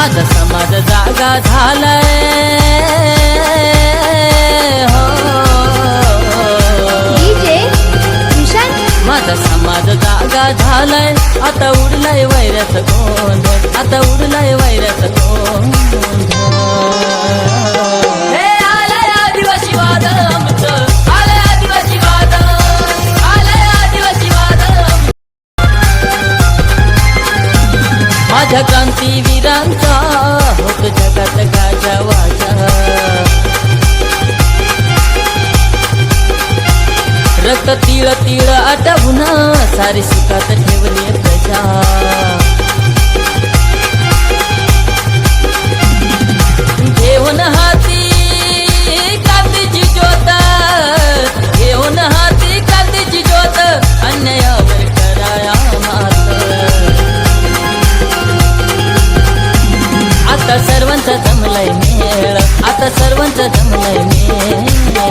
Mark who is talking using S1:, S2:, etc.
S1: माझा समाज जागा झालाय. हो. माझा समाज जागा झालाय. आता उडलाय वैऱ्याच गोंधळ. आता उडलाय रक्त तिळ तिळ आटवून सारी सुखात ठेवली प्रजा. घेऊन हाती कांतीची ज्योत घेऊन हाती कांतीची ज्योत अन्यायावर कराया मात. आता सर्वांचा जमलाय मेळ आता सर्वांचा जमलाय मेळ.